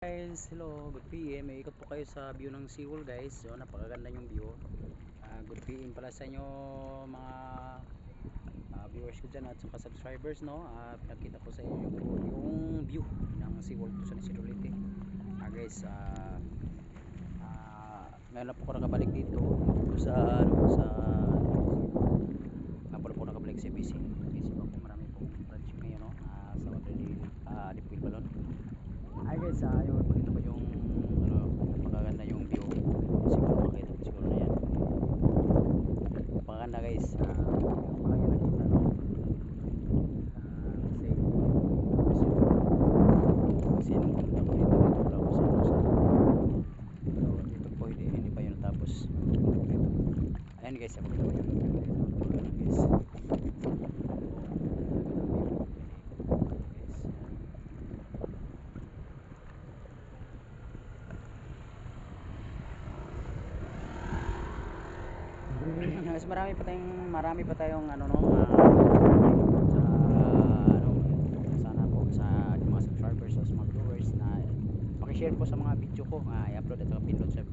guys, hello, good PM. May ikot po kayo sa view ng Seawall guys. So, napakaganda yung view. Ah, good PM pala sa inyo mga ah, viewers ko dyan at saka subscribers no. Ah, pinakita ko sa inyo yung, view ng Seawall po sa Nisidolite. Ah guys, ah ah, ngayon na po ako nakabalik dito dito sa ano sa nga pala po nakabalik sa BC. BC po marami pong project ngayon no. Ah, sa Water uh, Dipwil Balon. Hi guys, ah, yung dito ko yung ano, magaganda yung view. Siguro makita ko siguro na yan. Maganda guys. Yung kasi kasi kasi nung pumunta ko dito dito wala ako sa ano sa pero dito po hindi, hindi pa yun natapos. Ayan guys, Mas marami pa tayong marami pa tayong ano no ah, sa ano sana po sa mga subscribers sa mga viewers na paki-share po sa mga video ko. Ah, i-upload at pindot sa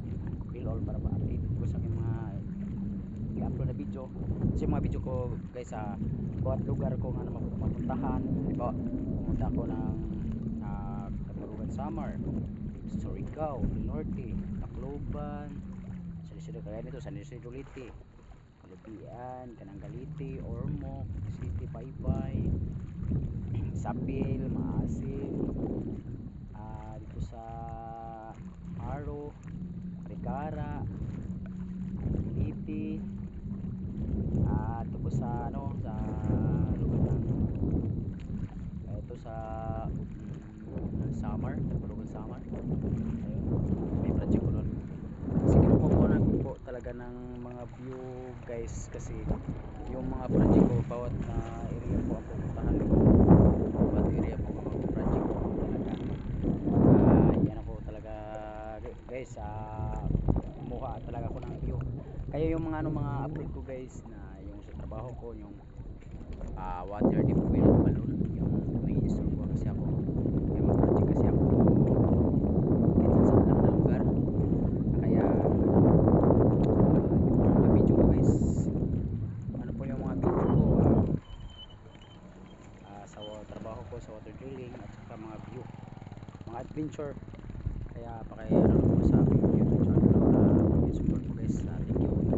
bill all para pa-updated ko sa mga i-upload na video. Kasi mga video ko guys sa bawat lugar ko nga na mapu- mapuntahan. Halimbawa pumunta ako ng uh, Katalugan Samar Surigao, Del Norte Tacloban San Isidro kaya nito San Isidro Liti Lubian, Kananggaliti, Ormoc, City Baybay, Sapil, Maasin, ah, dito sa Aro, Rigara, Liti, ah, ito po sa ano, sa lugar ng ah, ito sa mm, Samar, Tapalugan Samar. Ayun, may project ko nun kasi kinukuha ko po talaga ng mga view guys kasi yung mga project ko bawat na area po ang pupuntahan ko. Bawat area po ang project ko talaga. Ah, yan ako talaga guys ah kumuha talaga ako ng view. Kaya yung mga ano mga upload ko guys na yung sa trabaho ko yung ah, water well balloon yung may ko kasi ako may mga project kasi ako kahit saan lang na lugar kaya ah, yung mga video ko guys ano po yung mga video ko ah, ah, sa wa- sa water drilling at saka mga view mga adventure. Kaya paki lang po sa aking youtube channel uh, support po guys Ah, thank you